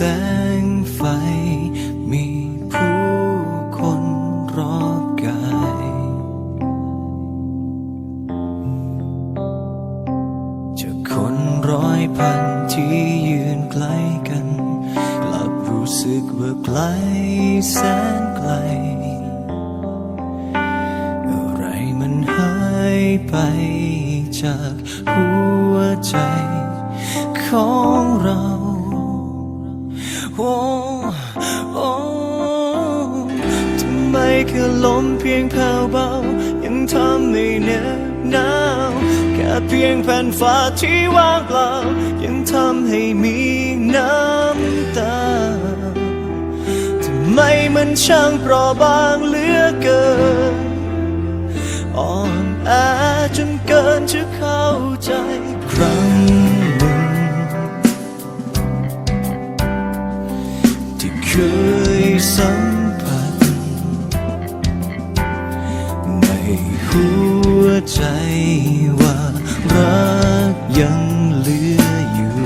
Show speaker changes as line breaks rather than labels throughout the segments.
สงไฟ มีผู้คนรอบกาย จะคนร้อยพันที่ยืนไกลกัน กลับรู้สึกว่าไกลแสนไกล อะไรมันหายไปจากหัวใจของเรา โอ้โอ้ทำไมแค่ลมเพียงแผ่วเบา ยังทำให้เหน็บหนาวแค่เพียงแผ่นฟ้าที่ว่างเปล่า ยังทำให้มีน้ำตาทำไมมันช่างเปราะบางเหลือเกินอ่อนแอจนเกินจะเข้าใจครั้งหนึ่ง ใจว่ารักยังเหลืออยู่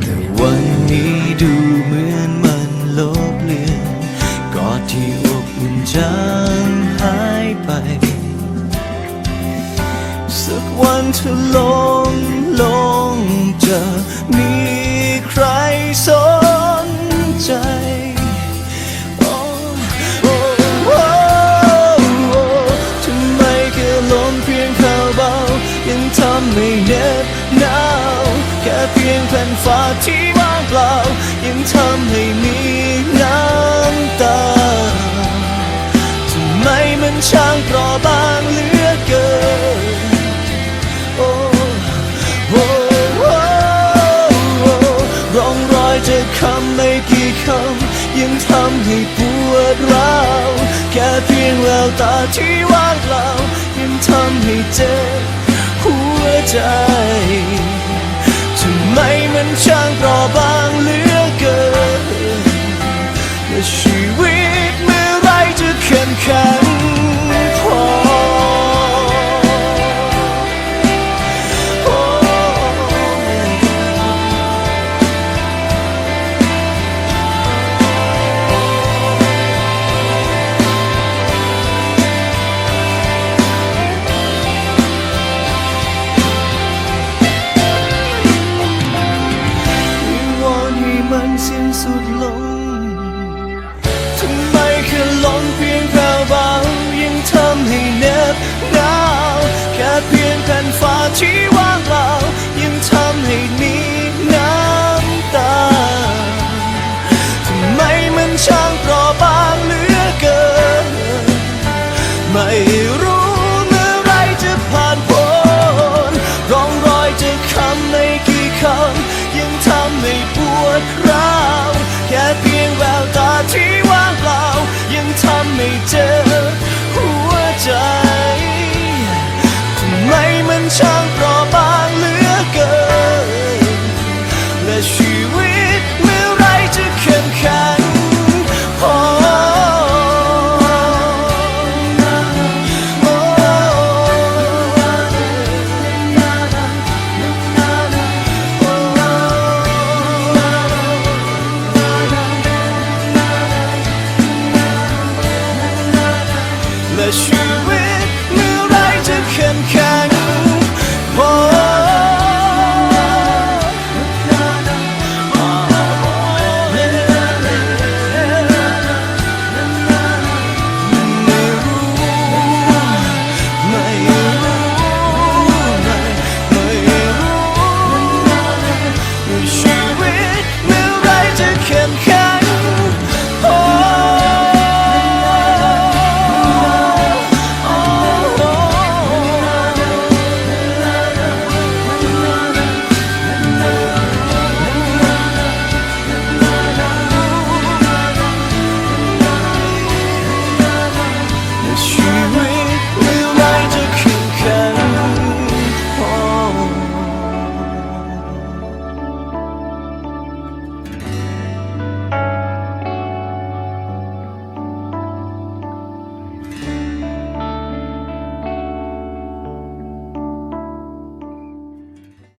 แต่วันนี้ดูเหมือนมันลบเลือนกอดที่อบอุ่นจางหายไป สักวันเธอลงลงจะมีใครสน เพียงแผ่นฟ้าที่ว่างเปล่า ยังทำให้มีน้ำตาทำไมมันช่างเปราะบางเหลือเกินโอ้โอ้โอ้โอ้ร่องรอยจากคำไม่กี่คำยังทำให้ปวดร้าวแค่เพียงแววตาที่ว่างเปล่ายังทำให้เจ็บหัวใจ ไมมันช่างเปราะบางเหลือ แผ่นฟ้าที่ว่างเปล่ายังทำให้มีน้ำตาทำไมมันช่างเปราะบางเหลือเกินไม่ และชี